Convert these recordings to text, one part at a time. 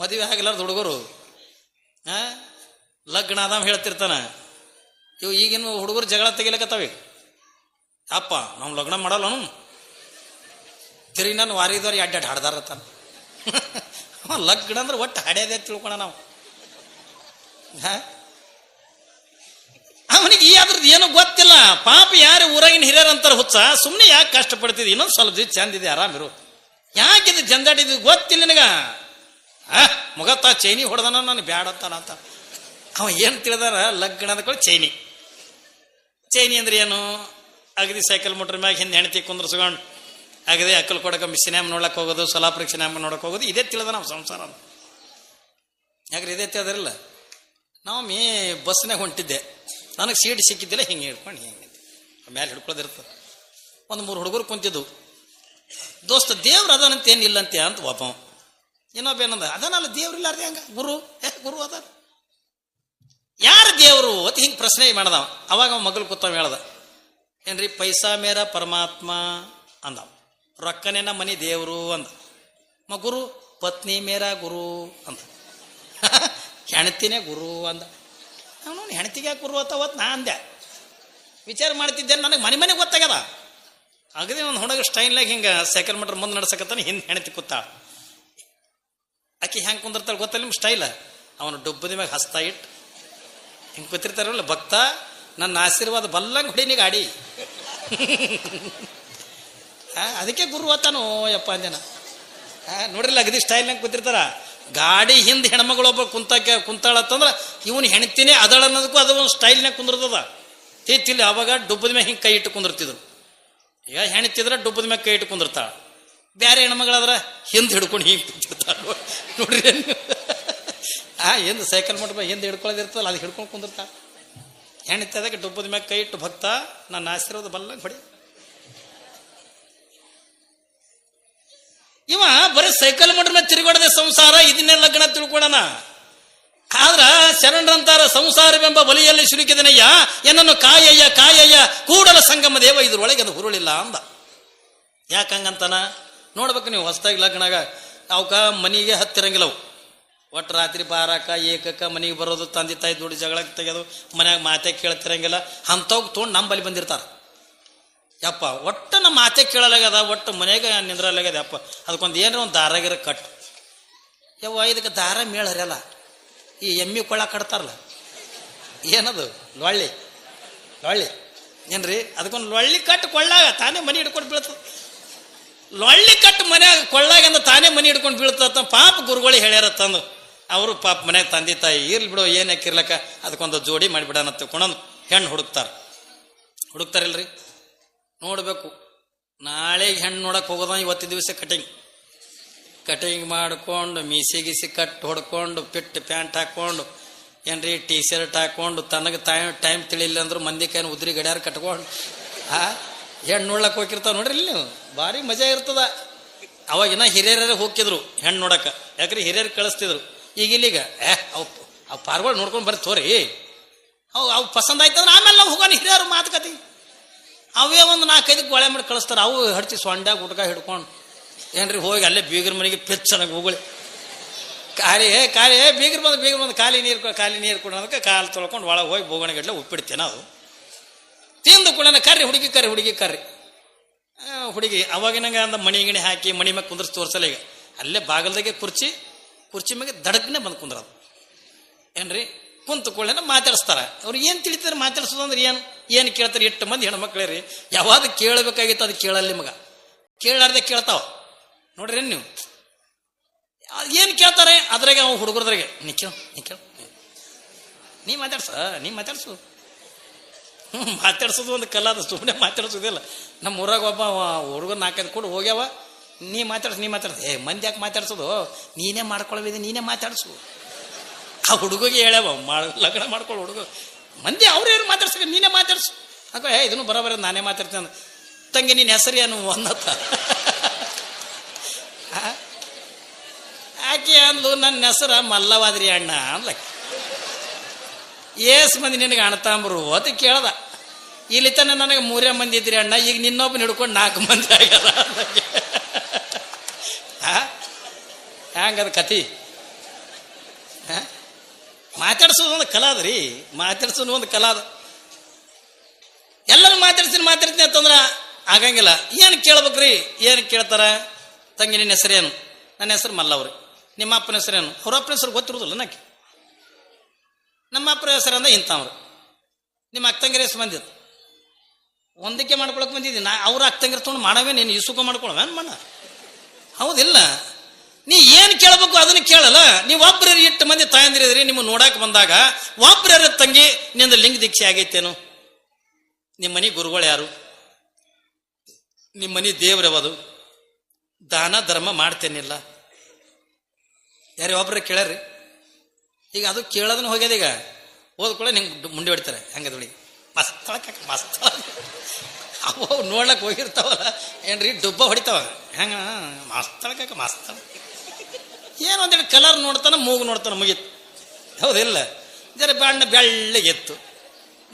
ಮದುವೆ ಆಗಿಲ್ಲಾರ್ದು ಹುಡುಗರು? ಹಾ ಲಗ್ನ ಅದಾಮ ಹೇಳ್ತಿರ್ತಾನ. ಇವು ಈಗಿನ ಹುಡುಗರು ಜಗಳ ತೆಗಿಲಕತ್ತಾವ ಅಪ್ಪ, ನಾವು ಲಗ್ನ ಮಾಡಲ್ಲ ತಿರಿ ನಾನು ವಾರಿದವ್ರಿ ಅಡ್ಡಾಡ್ ಹಾಡ್ದಾರತ್ತಾನ. ಲಗ್ನ ಅಂದ್ರೆ ಒಟ್ಟು ಹಾಡ್ಯದೇ ತಿಳ್ಕೊಳ ನಾವು. ಹಾಂ ಅವನಿಗೆ ಈ ಅದ್ರದ್ದು ಏನೂ ಗೊತ್ತಿಲ್ಲ. ಪಾಪ ಯಾರು ಊರಾಗಿನ ಹಿರಿಯರ್ ಹುಚ್ಚ ಸುಮ್ಮನೆ ಯಾಕೆ ಕಷ್ಟಪಡ್ತಿದ್ದಿ? ಇನ್ನೊಂದು ಸ್ವಲ್ಪ ಚಂದಿದೆ ಆರಾಮಿರು ಯಾಕಿದು ಜಂಜಾಟಿದ್ದು ಗೊತ್ತಿಲ್ಲ ನಿನಗ? ಮುಗತ್ತ, ಚೈನಿ ಹೊಡೆದನ, ನಾನು ಬ್ಯಾಡ ಅಂತ. ಅವ ಏನು ತಿಳಿದಾರ? ಲಗ್ನದ ಕೂಡ ಚೈನಿ. ಚೈನಿ ಅಂದ್ರೆ ಏನು? ಅಗದಿ ಸೈಕಲ್ ಮೋಟ್ರ್ ಮ್ಯಾಗ ಹಿಂದೆ ಹೆಣ್ತಿ ಕುಂದ್ರಸ್ಕೊಂಡು ಅಗದಿ ಅಕ್ಕಲ್ ಕೊಡಕ ಸಿನಿಮಾ ನೋಡಕ್ಕೆ ಹೋಗೋದು ಸೊಲಾಪುರಕ್ಕೆ ಸಿನಿಮಾ ನೋಡಕ್ಕೆ ಹೋಗೋದು, ಇದೇ ತಿಳಿದ ನಾವು ಸಂಸಾರ ಯಾಕ್ರೆ ಇದೇ ತಿಳಿದ್ರಲ್ಲ ನಾವು ಮೇ ಬಸ್ನಾಗ ಹೊಂಟಿದ್ದೆ. ನನಗೆ ಸೀಟ್ ಸಿಕ್ಕಿದ್ದಿಲ್ಲ, ಹಿಂಗೆ ಹಿಡ್ಕೊಂಡು ಹಿಂಗೆ ಮ್ಯಾಲೆ ಹಿಡ್ಕೊಳ್ಳೋದಿರ್ತದೆ ಒಂದು ಮೂರು ಹುಡುಗರು ಕುಂತಿದ್ದು ದೋಸ್ತ, ದೇವ್ರು ಅದಾನಂತ ಏನಿಲ್ಲ ಅಂತ ಒಬ್ಬ ಇನ್ನೊಬ್ಬ ಏನಂದ ಅದನಲ್ಲ ದೇವ್ರು ಇಲ್ಲಾರ್ದೆ ಹಂಗ? ಗುರು. ಗುರು ಅದ. ಯಾರು ದೇವರು? ಅಂತ ಹಿಂಗೆ ಪ್ರಶ್ನೆ ಮಾಡ್ದವ. ಅವಾಗ ಅವ ಮಗಳು ಕೂತವ ಹೇಳ್ದ, ಏನ್ರಿ, ಪೈಸಾ ಮೇರ ಪರಮಾತ್ಮ ಅಂದವ. ರೊಕ್ಕನೇನ ಮನಿ ದೇವರು ಅಂದ. ಮ ಗುರು, ಪತ್ನಿ ಮೇರ ಗುರು ಅಂದ. ಹೆಣತಿನೇ ಗುರು ಅಂದ. ಅವನು ಹೆಣತಿಗೆ ಗುರು ಅಂತ ನಾ ಅಂದೆ. ವಿಚಾರ ಮಾಡ್ತಿದ್ದೆ ನನಗೆ ಮನೆ ಮನೆಗೆ ಗೊತ್ತಾಗ್ಯದ. ಅಗದಿ ಒಂದು ಹುಡುಗ ಸ್ಟೈನ್ಲಾಗ ಹಿಂಗೆ ಸೈಕಲ್ ಮೀಟರ್ ಮುಂದೆ ನಡ್ಸಕತ್ತಾನೆ, ಹಿಂದೆ ಹೆಣತಿ ಕೂತಾಳ. ಆಕಿ ಹೆಂಗೆ ಕುಂದಿರ್ತಾಳೆ ಗೊತ್ತಲ್ಲ ನಿಮ್ಮ ಸ್ಟೈಲ್ ಅವನು ಡುಬ್ಬದ ಮ್ಯಾಗ ಹಸ್ತಾ ಇಟ್ಟು ಹಿಂಗೆ ಕೂತಿರ್ತಾರಲ್ಲ ಭಕ್ತ, ನನ್ನ ಆಶೀರ್ವಾದ ಬಲ್ಲಂಗೆ ಹೊಡಿನಿ ಗಾಡಿ ಅದಕ್ಕೆ ಗುರು ಯಪ್ಪ ಯಪ್ಪ ಅಂದೇನ ನೋಡ್ರಿಲ್ಲ ಅಗದಿ ಸ್ಟೈಲ್ನಾಗ ಕೂತಿರ್ತಾರ? ಗಾಡಿ ಹಿಂದೆ ಹೆಣ್ಮಗಳೊಬ್ಬ ಕುಂತಾಕ, ಕುಂತಾಳತ್ತಂದ್ರೆ ಇವನು ಹೆಣ್ತಿನೇ ಅದಳ ಅನ್ನೋದಕ್ಕೂ ಅದು ಒಂದು ಸ್ಟೈಲ್ನಾಗ ಕುಂದಿರ್ತದ. ತಿಲ್ಲಿ ಅವಾಗ ಡುಬ್ಬದ ಮ್ಯಾಗ ಹಿಂಗೆ ಕೈ ಇಟ್ಟು ಕುಂದಿರ್ತಿದ್ರು. ಈಗ ಹೆಣ್ತಿದ್ರೆ ಡುಬ್ಬದ ಮ್ಯಾಗ ಕೈ ಇಟ್ಟು ಕುಂದಿರ್ತಾಳ. ಬೇರೆ ಹೆಣ್ಮಗಳಾದ್ರ ಹಿಂದೆ ಹಿಡ್ಕೊಂಡು ಹಿಂಗೆ ಕುಂತಿರ್ತಾಳ. ನೋಡ್ರಿ. ಆ, ಹಿಂದೆ ಸೈಕಲ್ ಮಾಡ್ಬ ಹಿಂದೆ ಹಿಡ್ಕೊಳ್ಳೋದಿರ್ತಲ್ಲ ಅದು ಹಿಡ್ಕೊಂಡು ಕುಂದಿರ್ತಾಳ. ಹೆಣ್ತದಾಗ ಅದಕ್ಕೆ ಡುಬ್ಬದ ಮ್ಯಾಗ ಕೈ ಇಟ್ಟು ಭಕ್ತ, ನನ್ನ ಆಶೀರ್ವಾದ ಬಲ್ಲ ಹೊಡಿ. ಇವ ಬರೀ ಸೈಕಲ್ ಮಾಡ್ರ ಮೇಲೆ ತಿರುಗಾಡದೆ ಸಂಸಾರ, ಇದನ್ನೇ ಲಗ್ನ ತಿಳ್ಕೊಳ್ಳೋಣ ಆದ್ರ ಶರಣರಂತಾರ ಸಂಸಾರವೆಂಬ ಬಲಿಯಲ್ಲಿ ಸುರುಕಿದನಯ್ಯ ಏನನ್ನು ಕಾಯಯ್ಯ ಕಾಯಯ್ಯ, ಕೂಡಲ ಸಂಗಮ ದೇವ ಇದ್ರೊಳಗೆ ಅದು ಹುರುಳಿಲ್ಲ ಅಂದ. ಯಾಕಂಗಂತಾನ ನೋಡ್ಬೇಕು ನೀವು ಹೊಸದಾಗಿ ಲಗ್ನಾಗ. ಅವಕ ಮನಿಗೆ ಹತ್ತಿರಂಗಿಲ್ಲವು. ಒಟ್ಟು ರಾತ್ರಿ ಬಾರಾಕ ಏಕಕ್ಕ ಮನೆಗೆ ಬರೋದು, ತಂದೆ ತಾಯಿ ದುಡ್ಡು ಜಗಳಕ್ಕೆ ತೆಗೆದು ಮನ್ಯಾಗ ಮಾತೆ ಕೇಳ್ತಿರಂಗಿಲ್ಲ. ಅಂಥವ್ ತೊಗೊಂಡು ನಮ್ಮ ಬಂದಿರ್ತಾರ. ಯಪ್ಪ, ಒಟ್ಟು ನಮ್ಮ ಮಾತೆ ಕೇಳಲಾಗ್ಯದ, ಒಟ್ಟು ಮನೆಗೆ ನಿಂದ್ರಲಾಗ್ಯದ ಯಪ್ಪ. ಅದಕ್ಕೊಂದು ಏನೇ ಒಂದು ದಾರಾಗಿರ ಕಟ್ಟು ಯವ್ವ, ಇದಕ್ಕೆ ದಾರ ಮೇಳ ಹರಿಯಲ್ಲ ಈ ಎಮ್ಮಿ ಕೊಳ ಕಟ್ತಾರಲ್ಲ. ಏನದು? ಲೊಳ್ಳಿ. ಲೊಳ್ಳಿ. ಏನ್ರಿ? ಅದಕ್ಕೊಂದು ಲೊಳ್ಳಿ ಕಟ್ಟು ಕೊಳ್ಳಾಗ ತಾನೇ ಮನೆ ಹಿಡ್ಕೊಂಡು ಬೀಳ್ತದ. ಲೊಳ್ಳಿ ಕಟ್ಟು ಮನ್ಯಾಗ ಕೊಳ್ಳಾಗಿಂದ ತಾನೇ ಮನೆ ಹಿಡ್ಕೊಂಡು ಬೀಳ್ತದ ಪಾಪ ಗುರುಗಳು ಹೇಳ್ಯಾರ ತಂದು ಅವರು ಪಾಪ ಮನ್ಯಾಗ ತಂದೆ ತಾಯಿ, ಇರ್ಲಿ ಬಿಡು, ಏನು ಹಾಕಿರ್ಲಕ್ಕ, ಅದಕ್ಕೊಂದು ಜೋಡಿ ಮಾಡಿಬಿಡೋಣ ತಿಳ್ಕೊಂಡು ಹೆಣ್ಣು ಹುಡುಕ್ತಾರ. ಹುಡುಕ್ತಾರಿಲ್ರಿ? ನೋಡಬೇಕು. ನಾಳೆ ಹೆಣ್ಣು ನೋಡಕ್ಕೆ ಹೋಗೋದ? ಇವತ್ತು ದಿವಸ ಕಟಿಂಗ್ ಕಟಿಂಗ್ ಮಾಡ್ಕೊಂಡು, ಮೀಸಿ ಗೀಸಿ ಕಟ್ ಹೊಡ್ಕೊಂಡು ಪಿಟ್ ಪ್ಯಾಂಟ್ ಹಾಕ್ಕೊಂಡು ಏನ್ರಿ ಟೀ ಶರ್ಟ್ ಹಾಕ್ಕೊಂಡು ತನಗೆ ಟೈಮ್ ಟೈಮ್ ತಿಳಿಲಿಲ್ಲ ಅಂದ್ರೆ ಮಂದಿ ಕೈನ ಉದ್ರಿ ಗಡಿಯಾರ ಕಟ್ಕೊಂಡು, ಆ, ಹೆಣ್ಣು ನೋಡ್ಲಕ್ಕೆ ಹೋಗಿರ್ತಾವ ನೋಡ್ರಿ ಇಲ್ಲಿ ನೀವು. ಭಾರಿ ಮಜಾ ಇರ್ತದ. ಅವಾಗಿನ ಹಿರಿಯರೇ ಹೋಗಿದ್ರು ಹೆಣ್ಣು ನೋಡಕ್ಕೆ. ಯಾಕ್ರಿ ಹಿರಿಯರು ಕಳಿಸ್ತಿದ್ರು. ಈಗ ಇಲ್ಲಿಗ, ಏ, ಅವು ಅವು ಪಾರ್ಗಳು ನೋಡ್ಕೊಂಡು ಬರ್ತ ತೋರಿ. ಅವು ಅವು ಪಸಂದ್ ಆಯ್ತಂದ್ರೆ ಆಮೇಲೆ ನಾವು ಹೋಗೋಣ, ಹಿರಿಯರು ಮಾತುಕತಿ. ಅವೇ ಒಂದು ನಾಲ್ಕೈದು ಗೊಳೆ ಮಾಡಿ ಕಳಿಸ್ತಾರೆ. ಅವು ಹಡ್ಚಿ ಸೊಂಡ್ಯಾಗ ಗುಟ್ಕ ಹಿಡ್ಕೊಂಡು, ಏನ್ರಿ ಹೋಗಿ ಅಲ್ಲೇ ಬೀಗರ ಮನೆಗೆ ಪೆಚ್ಚನಾಗ ಹೋಗಳಿ ಕಾಲಿ ಏ ಕಾಲಿ ಏ, ಬೀಗರ್ ಬಂದು ಬೀಗರ್ ಬಂದು, ಖಾಲಿ ನೀರು ಖಾಲಿ ನೀರು ಕೊಡೋದಕ್ಕೆ ಕಾಲು ತೊಳ್ಕೊಂಡು ಒಳಗೆ ಹೋಗಿ ಬೋಗಣಗಡ್ಲೆ ಉಪ್ಪಿಡ್ತೇನೆ ಅದು ತಿಂದು ಕೂಡ ಕರ್ರಿ, ಹುಡುಗಿ ಕರ್ರಿ ಹುಡುಗಿ ಕರ್ರಿ. ಹುಡುಗಿ, ಅವಾಗಿನಂಗ ಅಂದ ಮಣಿ ಗಿಣಿ ಹಾಕಿ ಮಣಿ ಮ್ಯಾಗ ಕುಂದ್ರಸ್ ತೋರ್ಸಲ್ಲ ಈಗ. ಅಲ್ಲೇ ಬಾಗಲ್ದಾಗೆ ಕುರ್ಚಿ ಕುರ್ಚಿ ಮ್ಯಾಗೆ ದಡಗ್ನೆ ಬಂದು ಕುಂದ್ರದು. ಏನ್ರಿ? ಕುಂತು ಕೊಳ್ಳೇನ ಮಾತಾಡಿಸ್ತಾರ. ಅವ್ರು ಏನು ತಿಳಿತಾರೆ ಮಾತಾಡ್ಸೋದು ಅಂದ್ರೆ ಏನು? ಏನು ಕೇಳ್ತಾರೆ? ಎಷ್ಟು ಮಂದಿ ಹೆಣ್ಮಕ್ಳೇ ರೀ. ಯಾವಾಗ ಕೇಳಬೇಕಾಗಿತ್ತು ಅದು ಕೇಳಲ್ಲಿ ಮಗ ಕೇಳಾರ್ದೆ ಕೇಳ್ತಾವ. ನೋಡ್ರಿ ಏನ್ ನೀವು? ಏನು ಕೇಳ್ತಾರೆ? ಅದ್ರಾಗೆ ಅವ್ನು ಹುಡುಗರದ್ರಾಗೆ, ನೀ ಕೇಳು ನೀ ಕೇಳು. ನೀ ಮಾತಾಡ್ಸ ನೀ ಮಾತಾಡ್ಸು. ಮಾತಾಡ್ಸೋದು ಒಂದು ಕಲಾದ ಸುಮ್ಮನೆ ಮಾತಾಡ್ಸೋದಿಲ್ಲ. ನಮ್ಮ ಊರಾಗ ಒಬ್ಬ ಹುಡುಗ ನಾಲ್ಕೈದು ಕೂಡ, ಹೋಗ್ಯಾವ. ನೀ ಮಾತಾಡ್ಸು, ನೀ ಮಾತಾಡ್ಸ. ಏ, ಮಂದಿ ಯಾಕೆ ಮಾತಾಡ್ಸೋದು? ನೀನೇ ಮಾಡ್ಕೊಳ್ಬೇಡಿ ನೀನೇ ಮಾತಾಡ್ಸು. ಆ ಹುಡುಗಿಗೆ ಹೇಳ್ಯಾವ ಮಾಡ ಲಗ್ನ ಮಾಡ್ಕೊಳ್ಳೋ ಹುಡುಗ. ಮಂದಿ ಅವ್ರು ಏನು ಮಾತಾಡ್ಸ್ಬೇಕು? ನೀನೇ ಮಾತಾಡ್ಸು. ಹಾಕೋ ಏ, ಇದನ್ನು ಬರೋಬರ, ನಾನೇ ಮಾತಾಡ್ತೇನೆ ತಂಗಿ ನಿನ್ನ ಹೆಸರು ಏನು? ಅನ್ನತ್ತ? ಆಕೆ ಅಂದ್ಲು ನನ್ನ ಹೆಸರ ಮಲ್ಲವಾದ್ರಿ ಅಣ್ಣ ಅಂದ್ಲ ಏಸ್ ಮಂದಿ ನಿನಗೆ ಅಣ್ತಾಂಬ್ರು ಅಂತ ಕೇಳ್ದ. ಇಲ್ಲಿ ನನಗೆ ಮೂರೇ ಮಂದಿ ಇದ್ರಿ ಅಣ್ಣ, ಈಗ ನಿನ್ನೊಬ್ಬನ ಹಿಡ್ಕೊಂಡು ನಾಲ್ಕು ಮಂದಿ ಆಗ್ಯದ? ಹ್ಯಾಂಗದ ಕತಿ? ಮಾತಾಡ್ಸೋದು ಒಂದು ಕಲಾ ರೀ, ಮಾತಾಡ್ಸೋದು ಒಂದು ಕಲಾ ಅದ. ಎಲ್ಲರೂ ಮಾತಾಡ್ತೀನಿ ಮಾತಾಡ್ತೀನಿ ಅಂತಂದ್ರ ಆಗಂಗಿಲ್ಲ. ಏನು ಕೇಳ್ಬೇಕ್ರಿ? ಏನು ಕೇಳ್ತಾರ? ತಂಗಿ ನಿನ್ನ ಹೆಸರೇನು? ನನ್ನ ಹೆಸರು ಮಲ್ಲವ್ರಿ. ನಿಮ್ಮ ಅಪ್ಪನ ಹೆಸರೇನು? ಅವ್ರ ಅಪ್ಪನ ಹೆಸರು ಗೊತ್ತಿರೋದಿಲ್ಲ ನಾಕಿ ನಮ್ಮ ಅಪ್ಪನ ಹೆಸರು ಅಂದ ಇಂಥವ್ರು. ನಿಮ್ಮ ಅಕ್ಕ ಅಕ್ಕಂಗಿರ ಹೆಸರು ಬಂದಿದ್ದು. ಒಂದಕ್ಕೆ ಮಾಡ್ಕೊಳಕ್ ಬಂದಿದ್ದಿ. ನಾ ಅವ್ರ ಅಕ್ಕಂಗಿರ ತೊಗೊಂಡು ಮಾಡವೇ, ನೀನು ಇಸುಕ ಮಾಡ್ಕೊಳವೇನ್ ಮಣ್ಣ ಹೌದಿಲ್ಲ. ನೀ ಏನು ಕೇಳಬೇಕು ಅದನ್ನ ಕೇಳಲ್ಲ. ನೀವು ಒಬ್ಬರ ಇಟ್ಟು ಮಂದಿ ತಾಯಂದಿರಿದ್ರಿ ನಿಮ್ಮ ನೋಡಕ್ ಬಂದಾಗ ಒಬ್ಬರ ತಂಗಿ ನಿಂದ ಲಿಂಗ ದೀಕ್ಷೆ ಆಗೈತೇನು? ನಿಮ್ಮ ಮನೆ ಗುರುಗಳು ಯಾರು? ನಿಮ್ಮ ಮನೆ ದೇವ್ರವದು ದಾನ, ಧರ್ಮ ಮಾಡ್ತೇನಿಲ್ಲ. ಯಾರು ಒಬ್ರು ಕೇಳ್ರಿ ಈಗ ಅದು ಕೇಳೋದನ್ನ ಹೋಗ್ಯದೀಗ ಓದ್ಕೊಳ್ಳೆ ನಿಂಗೆ ಮುಂದೆ ಹೊಡಿತಾರೆ ಹಂಗದ ನೋಡಿ ಮಸ್ತ್ ಅವು ನೋಡ್ಲಕ್ಕೆ ಹೋಗಿರ್ತಾವಲ್ಲ, ಏನ್ರಿ ಡುಬ್ಬ ಹೊಡಿತಾವ? ಹೆಂಗ? ಮಸ್ತಳಕ ಮಸ್ತ್ ಏನು ಒಂದೇಳಿ ಕಲರ್ ನೋಡ್ತಾನೆ, ಮೂಗು ನೋಡ್ತಾನೆ, ಮುಗೀತು. ಹೌದಿಲ್ಲ. ಜರ ಬಣ್ಣ ಬೆಳ್ಳಗೆತ್ತು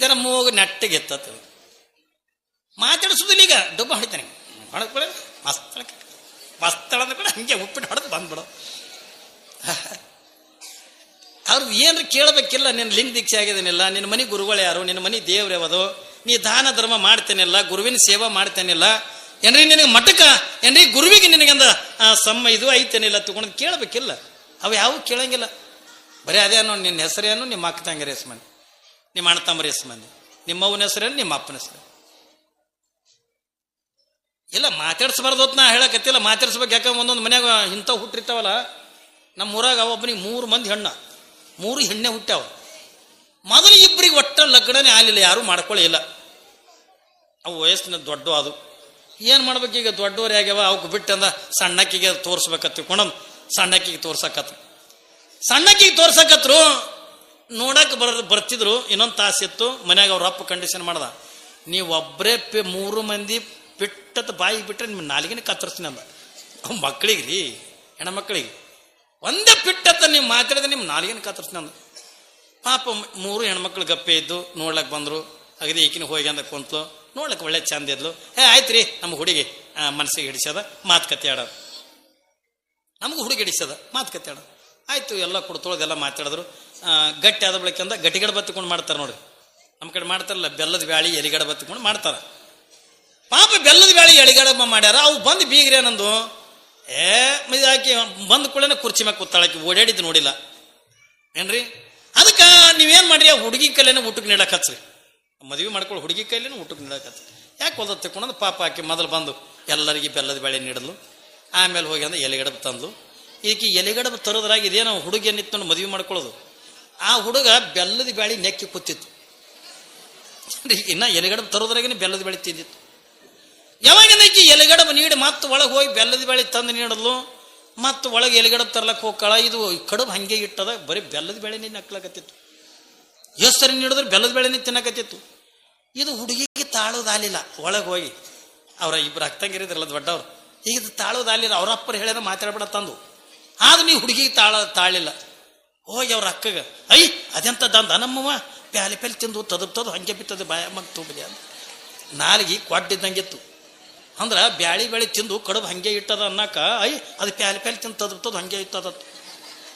ಜರ ಮೂಗು ನೆಟ್ಟಗೆತ್ತತ್ತು ಮಾತಾಡಿಸುದಿಲ್ಲ ಈಗ. ಡುಬ್ಬ ಹೊಡಿತಾನೆ. ಹೊಡೆದ್ ಕೂಡ ಮಸ್ತಳ ಅಂದ್ರೆ ಕೂಡ ಹಂಗೆ ಉಪ್ಪಿಟ್ಟು ಹೊಡೆದು ಬಂದ್ಬಿಡು. ಅವ್ರದ್ದು ಏನು ಕೇಳಬೇಕಿಲ್ಲ ನಿನ್ನ ಲಿಂಗ ದೀಕ್ಷೆ ಆಗಿದನಿಲ್ಲ ನಿನ್ನ ಮನೆ ಗುರುಗಳು ಯಾರು ನಿನ್ನ ಮನೆ ದೇವ್ರು ಯಾವುದು, ನೀ ದಾನ ಧರ್ಮ ಮಾಡ್ತೇನಿಲ್ಲ, ಗುರುವಿನ ಸೇವಾ ಮಾಡ್ತೇನಿಲ್ಲ, ಏನ್ರಿ ನಿನಗೆ ಮಠಕ ಏನ್ರಿ ಗುರುವಿಗೆ ನಿನಗಂದ ಸಮ್ಮ ಇದು ಐತೇನಿಲ್ಲ ತಗೊಂಡು ಕೇಳಬೇಕಿಲ್ಲ. ಅವು ಯಾವ ಕೇಳಂಗಿಲ್ಲ. ಬರೀ ಅದೇ ನೋಡಿ ನಿನ್ನ ಹೆಸರೇನು, ನಿಮ್ಮ ಅಕ್ಕ ರೇಸ್ ಮಂದಿ ನಿಮ್ಮ ಅಣ್ಣ ತಮ್ಮ ರೇಸ್ ಮಂದಿ ನಿಮ್ಮ ಅವನ ಹೆಸರೇನು, ನಿಮ್ಮ ಅಪ್ಪನ ಹೆಸರು ಇಲ್ಲ, ಮಾತಾಡ್ಸ್ಬಾರ್ದು ಹೊತ್ತು ನಾ ಹೇಳಕತ್ತಿಲ್ಲ, ಮಾತಾಡ್ಸ್ಬೇಕು ಯಾಕಂದ್ರೆ ಒಂದೊಂದು ಮನ್ಯಾಗ ಇಂಥವು ಹುಟ್ಟಿರ್ತಾವಲ್ಲ ನಮ್ಮ ಊರಾಗ ಒಬ್ಬನಿಗೆ ಮೂರು ಮಂದಿ ಹೆಣ್ಣ. ಮೂರು ಹೆಣ್ಣೆ ಹುಟ್ಟ್ಯಾವ ಮೊದಲು ಇಬ್ಬರಿಗೆ ಒಟ್ಟ ಲಗ್ನನೇ ಆಗಲಿಲ್ಲ, ಯಾರು ಮಾಡ್ಕೊಳ್ಳೇ ಇಲ್ಲ. ಅವು ವಯಸ್ಸಿನ ದೊಡ್ಡ ಅದು. ಏನು ಮಾಡ್ಬೇಕು ಈಗ ದೊಡ್ಡವ್ರು ಆಗ್ಯಾವ ಅವಕ್ಕೆ ಬಿಟ್ಟಂದ ಸಣ್ಣಕ್ಕಿಗೆ ತೋರಿಸ್ಬೇಕತ್ತಿ ತಿಳ್ಕೊಂಡ್ ಸಣ್ಣಕ್ಕಿಗೆ ತೋರ್ಸಕತ್ತು ಸಣ್ಣಕ್ಕಿಗೆ ತೋರ್ಸಕತ್ರು ನೋಡಕ್ಕೆ ಬರ, ಬರ್ತಿದ್ರು, ಇನ್ನೊಂದು ತಾಸಿತ್ತು ಮನ್ಯಾಗ ಅವ್ರ ಅಪ್ಪ ಕಂಡೀಷನ್ ಮಾಡ್ದ. ನೀವು ಒಬ್ಬರೇ ಪಿ, ಮೂರು ಮಂದಿ ಬಿಟ್ಟದ ಬಾಯಿಗೆ ಬಿಟ್ಟರೆ ನಿಮ್ಮ ನಾಲಿಗೆನೇ ಕತ್ತರಿಸ್ತೀನಿ ಅಂದ. ಮಕ್ಕಳಿಗೆ ರೀ, ಹೆಣ್ಮಕ್ಳಿಗೆ. ಒಂದೇ ಪಿಟ್ಟತ್ತ ನೀವು ಮಾತಾಡಿದ ನಿಮ್ಮ ನಾಲ್ಗೇನು ಕತ್ತರಿಸ್ತೀನಿ ನಾನು. ಪಾಪ ಮೂರು ಹೆಣ್ಮಕ್ಳು ಗಪ್ಪೆ ಇದ್ದು ನೋಡ್ಲಕ್ ಬಂದರು, ಅಗದಿ ಈಕಿನ ಹೋಗಿ ಅಂದ ಕುಂತ್ಲು, ನೋಡ್ಲಕ್ ಒಳ್ಳೆ ಚಂದ ಇದ್ಲು. ಹೇ ಆಯ್ತು ರೀ ನಮ್ಮ ಹುಡುಗಿ ಮನಸ್ಸಿಗೆ ಹಿಡಿಸದ ಮಾತುಕತೆ ಆಡೋದು ನಮಗೂ ಹುಡುಗಿ ಹಿಡಿಸದ ಮಾತುಕತೆ ಆಡೋದು ಆಯ್ತು, ಎಲ್ಲ ಕುಡ್ತೊಳ್ದೆಲ್ಲ ಮಾತಾಡಿದ್ರು. ಗಟ್ಟಿ ಆದ ಬಳಿಕಂದ ಗಟ್ಟಿಗಡೆ ಬತ್ತಿಕೊಂಡು ಮಾಡ್ತಾರೆ ನೋಡ್ರಿ. ನಮ್ಮ ಕಡೆ ಮಾಡ್ತಾರಲ್ಲ, ಬೆಲ್ಲದ ಬ್ಯಾಳಿ ಎಲಿಗಡೆ ಬತ್ತಿಕೊಂಡು ಮಾಡ್ತಾರ. ಪಾಪ ಬೆಲ್ಲದ ಬ್ಯಾಳಿ ಎಲಿಗಡ ಮಾಡ್ಯಾರ, ಅವು ಬಂದು ಬೀಗ್ರಿ ಅನ್ನಂದು ಏ ಇದಾಕಿ ಬಂದ ಕೂಡಲೇ ಕುರ್ಚಿ ಮ್ಯಾಗ ಕೂತಾಳಕಿ ಓಡಾಡಿದ್ದು ನೋಡಿಲ್ಲ. ಏನ್ರಿ? ಅದಕ್ಕೆ ನೀವೇನು ಮಾಡ್ರಿ, ಆ ಹುಡುಗಿ ಕೈಲೇನೆ ಊಟಕ್ಕೆ ನೀಡಕ್ ಹಚ್ರಿ. ಮದುವೆ ಮಾಡ್ಕೊಳ್ಳಿ ಹುಡುಗಿ ಕೈಲೇನೆ ಊಟಕ್ಕೆ ನೀಡಕ್ ಹಚ್ಚಿ ಯಾಕೆ ಹೊಲ್ದ ತಿಳ್ಕೊಂಡು ಪಾಪ ಹಾಕಿ ಮೊದಲು ಬಂದು ಎಲ್ಲರಿಗೆ ಬೆಲ್ಲದ ಬೆಳೆ ನೀಡಲು ಆಮೇಲೆ ಹೋಗಿ ಅಂದ್ರೆ ಎಲೆಗಡಬ ತಂದು ಈಕಿ ಎಲೆಗಡಬ ತರೋದ್ರಾಗ ಇದೇನೋ ಹುಡುಗಿ ನಿಂತ್ಕೊಂಡು ಮದುವೆ ಮಾಡ್ಕೊಳ್ಳೋದು ಆ ಹುಡುಗ ಬೆಲ್ಲದ ಬ್ಯಾಳಿ ನೆಕ್ಕಿ ಕೂತಿತ್ತು. ಇನ್ನ ಎಲೆಗಡಬ ತರೋದ್ರಾಗೇನೆ ಬೆಲ್ಲದ ಬೆಳೆ ತಿಂದಿತ್ತು. ಯಾವಾಗಿಂದ ನಜ್ಜಿ ಎಲೆಗಡಬ ನೀಡಿ ಮತ್ತೆ ಒಳಗೆ ಹೋಗಿ ಬೆಲ್ಲದ ಬೆಳೆ ತಂದು ನೀಡಲು ಮತ್ತು ಒಳಗೆ ಎಲೆಗಡಬ ತರ್ಲಕ್ಕೆ ಹೋಗ್ಕಳ? ಇದು ಕಡುಬು ಹಂಗೆ ಇಟ್ಟದ, ಬರೀ ಬೆಲ್ಲದ ಬೇಳೆನೇ ನಕ್ಲಕತ್ತಿತ್ತು. ಎಷ್ಟು ನೀಡಿದ್ರೆ ಬೆಲ್ಲದ ಬೇಳೆನೇ ತಿನ್ನಕತ್ತಿತ್ತು. ಇದು ಹುಡುಗಿಗೆ ತಾಳೋದಾಲಿಲ್ಲ. ಒಳಗೆ ಹೋಗಿ, ಅವರ ಇಬ್ಬರು ಅಕ್ತಂಗಿರಿದ್ರಲ್ಲ ದೊಡ್ಡವ್ರು ಈಗ ಇದು ತಾಳೋದಾಲಿಲ್ಲ. ಅವ್ರ ಅಪ್ಪರು ಹೇಳ್ಯಾರ ಮಾತಾಡ್ಬೇಡ ತಂದು. ಆದ್ರೆ ನೀವು ಹುಡುಗಿಗೆ ತಾಳ, ತಾಳಿಲ್ಲ. ಹೋಗಿ ಅವ್ರ ಅಕ್ಕಗ, ಐ, ಅದೆಂತ ದಂದ ನಮ್ಮವ್ವ? ಪ್ಯಾಲೆ ಪ್ಯಾಲೆ ತಿಂದು ತದಬ್ತದು ಹಂಗೆ ಬಿತ್ತದ ಬಾಯ ಮಗ ತುಂಬಲಿ ಅಂತ ನಾಲಿಗೆ ಕೊಡ್ಡಿದ್ದಂಗಿತ್ತು. ಅಂದ್ರ ಬ್ಯಾಳಿ ಬ್ಯಾಳಿ ತಿಂದು ಕಡುಬು ಹಂಗೆ ಇಟ್ಟದ ಅನ್ನಕ ಐ ಅದು ಪ್ಯಾಲೆ ಪ್ಯಾಲಿ ತಿಂದು ತದಬ್ತದು ಹಂಗೆ ಇತ್ತದ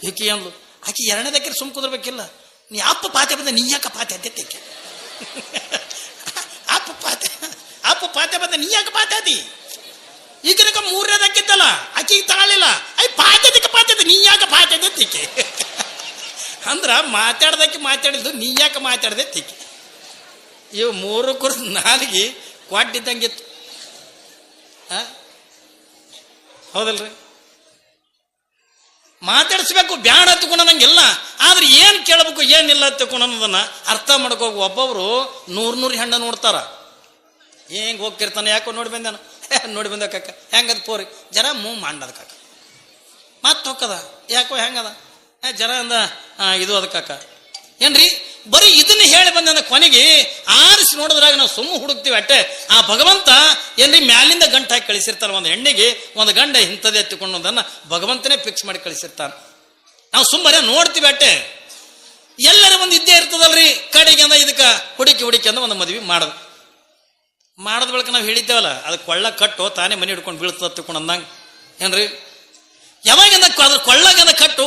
ಈಕಿ ಅಂದ್ಲು, ಆಕಿ ಎರಡನೇದಕ್ಕೆ ಸುಮ್ ಕುದ್ರಬೇಕಿಲ್ಲ. ನೀ ಅಪ್ಪ ಪಾತೆ ಬಂದ, ನೀ ಯಾಕ ಪಾತೆ ಅಂತ ತೆಕ್ಕೆ ಅಪ್ಪ ಪಾತೆ ಅಪ್ಪ ಪಾತೆ ಬಂದ, ನೀ ಯಾಕೆ ಪಾತೆ ಅದಿ? ಈಗಿನಕ ಮೂರನೇದಕ್ಕಿದ್ದಲ್ಲ ಆಕೆ ತಾಳಿಲ್ಲ. ಐ ಪಾತ್ಯದಕ್ಕೆ ಪಾತ್ಯದ ನೀ ಯಾಕೆ ಪಾತ್ಯಾದೆಕೆ ಅಂದ್ರೆ ಅಂದ್ರ ಮಾತಾಡ್ದಕ್ಕೆ ಮಾತಾಡಿದ್ದು, ನೀ ಯಾಕೆ ಮಾತಾಡ್ದೆ ತಿಕೆ ಇವು ಮೂರು ಕುರ್ ನಾಲಿಗೆ ಕೊಟ್ಟಿದ್ದಂಗಿತ್ತು? ಹೌದಲ್ರಿ? ಮಾತಾಡಿಸ್ಬೇಕು ಬ್ಯಾಡ ತಗೊಂಡಂಗೆಲ್ಲ ಆದ್ರೆ ಏನು ಕೇಳಬೇಕು ಏನಿಲ್ಲ ತಗೊಂಡನ್ನ ಅರ್ಥ ಮಾಡ್ಕೋಬೇಕು. ಒಬ್ಬೊಬ್ರು ನೂರು ನೂರು ಹೆಣ್ಣ ನೋಡ್ತಾರ. ಹೆಂಗ್ ಹೋಗ್ತಿರ್ತಾನೆ ಯಾಕೋ ನೋಡಿ ಬಂದಾನ. "ಹೇ, ನೋಡಿ ಬಂದ ಕಕ್ಕ ಹೆಂಗದ ಪೋರಿ ಜರ ಮೂವ್ ಮಾಡದ ಕಾಕ. ಮತ್ತೆ ಹೊಕ್ಕದ? ಯಾಕೋ ಹೆಂಗದ? "ಏ, ಜರ ಅಂದ ಇದು ಅದ ಕಾಕ. ಏನ್ರಿ? ಬರೀ ಇದನ್ನ ಹೇಳಿ ಬಂದ ಕೊನೆಗೆ ಆರಿಸಿ ನೋಡಿದ್ರಾಗ ನಾವು ಸುಮ್ಮ ಹುಡುಕ್ತಿವಿ. ಅಟ್ಟೆ, ಆ ಭಗವಂತ ಎಲ್ಲಿ ಮ್ಯಾಲಿಂದ ಗಂಟು ಹಾಕಿ ಕಳಿಸಿರ್ತಾನೆ, ಒಂದು ಹೆಣ್ಣಿಗೆ ಒಂದು ಗಂಡ ಇಂಥದ್ದು ಎತ್ತಿಕೊಂಡೋದನ್ನು ಭಗವಂತನೇ ಫಿಕ್ಸ್ ಮಾಡಿ ಕಳಿಸಿರ್ತಾನ. ನಾವು ಸುಮ್ಮನೆ ನೋಡ್ತೀವಿ ಅಟ್ಟೆ. ಎಲ್ಲರ ಒಂದು ಇದ್ದೇ ಇರ್ತದಲ್ರಿ, ಕಡೆಗೆ ಅಂದ ಇದಕ್ಕೆ, ಹುಡುಕಿ ಹುಡುಕಿ ಅಂದ ಒಂದು ಮದುವೆ ಮಾಡೋದು ಮಾಡದ ಬಳಿಕ ನಾವು ಹೇಳಿದ್ದೇವಲ್ಲ, ಅದು ಕೊಳ್ಳ ಕಟ್ಟು ತಾನೇ ಮನೆ ಹಿಡ್ಕೊಂಡು ಬೀಳ್ತದ ತಿಳ್ಕೊಂಡು ಅಂದಂಗ. ಏನ್ರಿ? ಯಾವಾಗಿಂದ ಅದ್ರ ಕೊಳ್ಳಾಗಂದ ಕಟ್ಟು